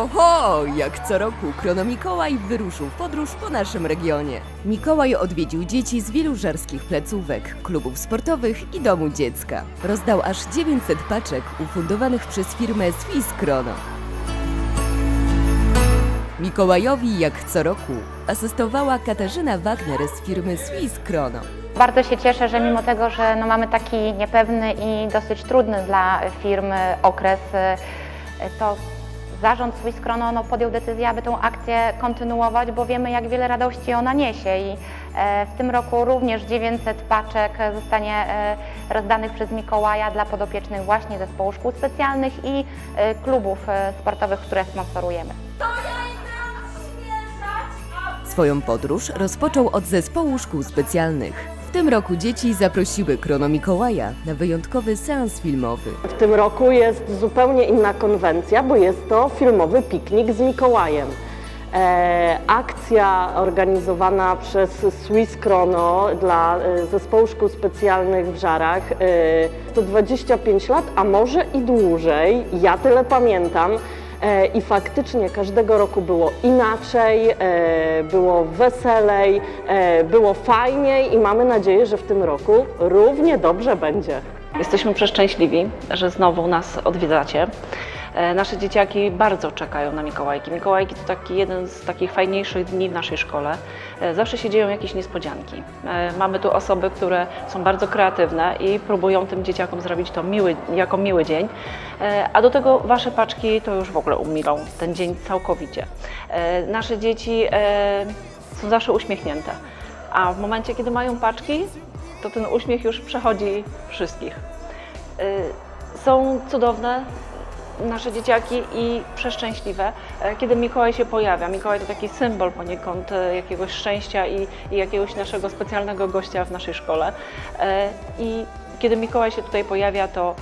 ho, ho! Jak co roku Krono Mikołaj wyruszył w podróż po naszym regionie. Mikołaj odwiedził dzieci z wielu żarskich placówek, klubów sportowych i domu dziecka. Rozdał aż 900 paczek ufundowanych przez firmę Swiss Krono. Mikołajowi, jak co roku, asystowała Katarzyna Wagner z firmy Swiss Krono. Bardzo się cieszę, że mimo tego, że no mamy taki niepewny i dosyć trudny dla firmy okres, y, to zarząd Swiss Chrono no, podjął decyzję, aby tą akcję kontynuować, bo wiemy, jak wiele radości ona niesie i e, w tym roku również 900 paczek zostanie e, rozdanych przez Mikołaja dla podopiecznych właśnie zespołu szkół specjalnych i e, klubów sportowych, które sponsorujemy. Swoją podróż rozpoczął od zespołu szkół specjalnych. W tym roku dzieci zaprosiły Krono Mikołaja na wyjątkowy seans filmowy. W tym roku jest zupełnie inna konwencja, bo jest to filmowy piknik z Mikołajem. E, akcja organizowana przez Swiss Chrono dla e, zespołu szkół specjalnych w Żarach e, to 25 lat, a może i dłużej. Ja tyle pamiętam. E, I faktycznie każdego roku było inaczej, e, było weselej, e, było fajniej i mamy nadzieję, że w tym roku równie dobrze będzie. Jesteśmy przeszczęśliwi, że znowu nas odwiedzacie. E, Nasze dzieciaki bardzo czekają na Mikołajki. Mikołajki to taki jeden z takich fajniejszych dni w naszej szkole. E, Zawsze się dzieją jakieś niespodzianki. E, Mamy tu osoby, które są bardzo kreatywne i próbują tym dzieciakom zrobić to miły, jako miły dzień. A do tego Wasze paczki to już w ogóle umilą ten dzień całkowicie. Nasze dzieci są zawsze uśmiechnięte. A w momencie, kiedy mają paczki, to ten uśmiech już przechodzi wszystkich. Są cudowne nasze dzieciaki i przeszczęśliwe, e, kiedy Mikołaj się pojawia. Mikołaj to taki symbol poniekąd e, jakiegoś szczęścia i, i jakiegoś naszego specjalnego gościa w naszej szkole. E, I kiedy Mikołaj się tutaj pojawia, to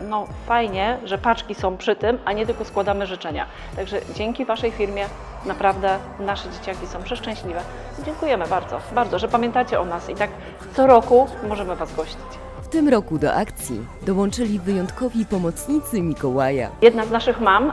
no, fajnie, że paczki są przy tym, a nie tylko składamy życzenia. Także dzięki Waszej firmie naprawdę nasze dzieciaki są przeszczęśliwe. Dziękujemy bardzo, bardzo, że pamiętacie o nas i tak co roku możemy Was gościć. Tym roku do akcji dołączyli wyjątkowi pomocnicy Mikołaja. Jedna z naszych mam,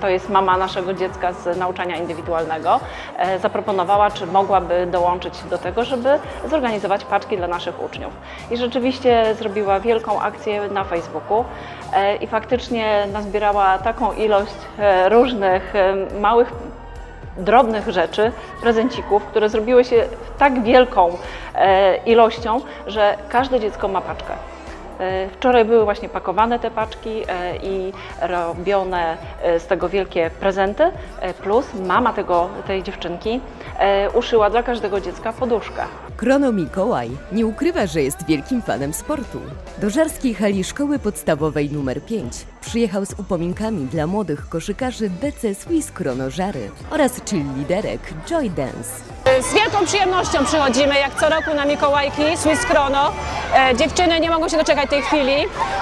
to jest mama naszego dziecka z nauczania indywidualnego, e, zaproponowała, czy mogłaby dołączyć do tego, żeby zorganizować paczki dla naszych uczniów. I rzeczywiście zrobiła wielką akcję na Facebooku e, i faktycznie nazbierała taką ilość e, różnych małych drobnych rzeczy, prezencików, które zrobiły się tak wielką e, ilością, że każde dziecko ma paczkę. E, Wczoraj były właśnie pakowane te paczki e, i robione z tego wielkie prezenty, plus mama tego, tej dziewczynki uszyła dla każdego dziecka poduszkę. Krono Mikołaj nie ukrywa, że jest wielkim fanem sportu. Do żarskiej hali szkoły podstawowej nr 5 przyjechał z upominkami dla młodych koszykarzy BC Swiss Krono Żary oraz liderek Joy Dance. Z wielką przyjemnością przychodzimy jak co roku na Mikołajki Swiss Chrono. E, dziewczyny nie mogą się doczekać tej chwili.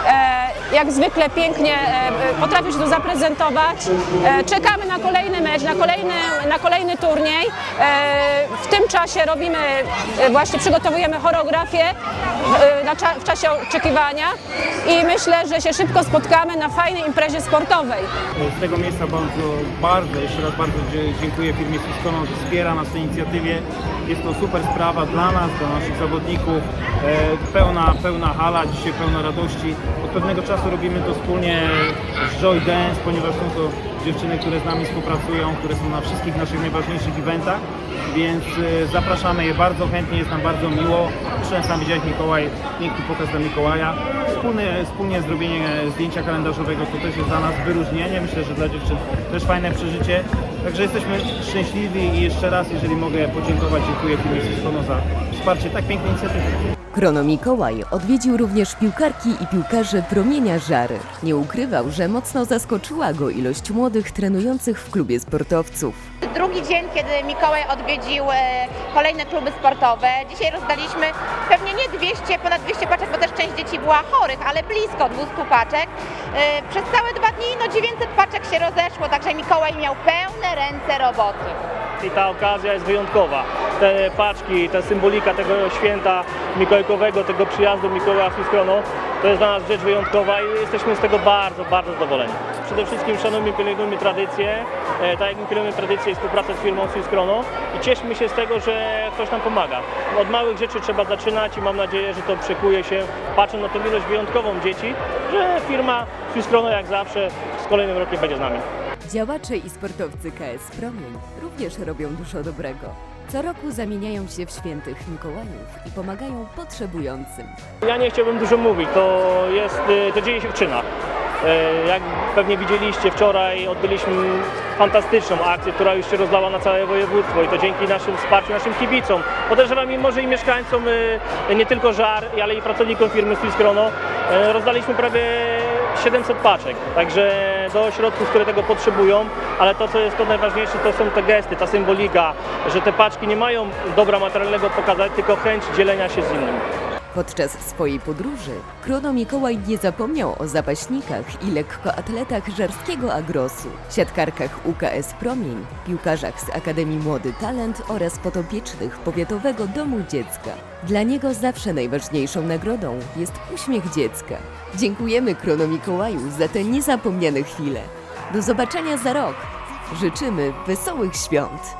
E, jak zwykle pięknie e, potrafią się tu zaprezentować. E, czekamy na kolejny mecz, na kolejny, na kolejny turniej. E, w tym czasie robimy, e, właśnie przygotowujemy choreografię e, w czasie oczekiwania i myślę, że się szybko spotkamy na fajnej imprezie sportowej. Z tego miejsca bardzo, bardzo, jeszcze raz bardzo dziękuję firmie Syskono, że wspiera nas w tej inicjatywie. Jest to super sprawa dla nas, dla naszych zawodników. E, pełna, pełna hala, dzisiaj pełna radości. Od pewnego czasu robimy to wspólnie z Joy Dance, ponieważ są to dziewczyny, które z nami współpracują, które są na wszystkich naszych najważniejszych eventach, więc e, zapraszamy je bardzo chętnie, jest nam bardzo miło. Zresztą sam widziałeś Mikołaj, piękny pokaz dla Mikołaja. Wspólne, wspólnie zrobienie zdjęcia kalendarzowego to też jest dla nas wyróżnienie, myślę, że dla dziewczyn też fajne przeżycie. Także jesteśmy szczęśliwi i jeszcze raz, jeżeli mogę podziękować, dziękuję firmie Syskono za wsparcie tak pięknej inicjatywy. Krono Mikołaj odwiedził również piłkarki i piłkarzy promienia Żary. Nie ukrywał, że mocno zaskoczyła go ilość młodych trenujących w klubie sportowców. drugi dzień, kiedy Mikołaj odwiedził e, kolejne kluby sportowe. Dzisiaj rozdaliśmy pewnie nie 200, ponad 200 paczek, bo też część dzieci była chorych, ale blisko 200 paczek. E, Przez całe dwa dni no 900 paczek się rozeszło, także Mikołaj miał pełne ręce roboty. i ta okazja jest wyjątkowa. Te paczki, ta symbolika tego święta mikołajkowego, tego przyjazdu Mikołaja z Skrono, to jest dla nas rzecz wyjątkowa i jesteśmy z tego bardzo, bardzo zadowoleni. przede wszystkim szanujmy, pielęgnujmy tradycje, e, tak jak my pielęgnujemy tradycje i współpracę z firmą Swiss Chrono i cieszmy się z tego, że ktoś nam pomaga. Od małych rzeczy trzeba zaczynać i mam nadzieję, że to przekuje się, patrząc na tą ilość wyjątkową dzieci, że firma Swiss Chrono jak zawsze z kolejnym rokiem będzie z nami. Działacze i sportowcy KS Promień również robią dużo dobrego. Co roku zamieniają się w świętych Mikołajów i pomagają potrzebującym. Ja nie chciałbym dużo mówić, to jest, y, to dzieje się w czynach. E, Jak pewnie widzieliście wczoraj, odbyliśmy fantastyczną akcję, która już się rozlała na całe województwo i to dzięki naszym wsparciu, naszym kibicom. Podejrzewam i może i mieszkańcom, y, nie tylko żar, ale i pracownikom firmy Swiss. E, Rozdaliśmy prawie 700 paczek, także do ośrodków, które tego potrzebują, ale to co jest to najważniejsze, to są te gesty, ta symbolika, że te paczki nie mają dobra materialnego pokazać, tylko chęć dzielenia się z innym. Podczas swojej podróży Krono Mikołaj nie zapomniał o zapaśnikach i lekkoatletach żarskiego Agrosu, siatkarkach UKS Promień, piłkarzach z Akademii Młody Talent oraz podopiecznych Powiatowego Domu Dziecka. Dla niego zawsze najważniejszą nagrodą jest uśmiech dziecka. Dziękujemy Krono Mikołaju za te niezapomniane chwile. Do zobaczenia za rok. Życzymy wesołych świąt.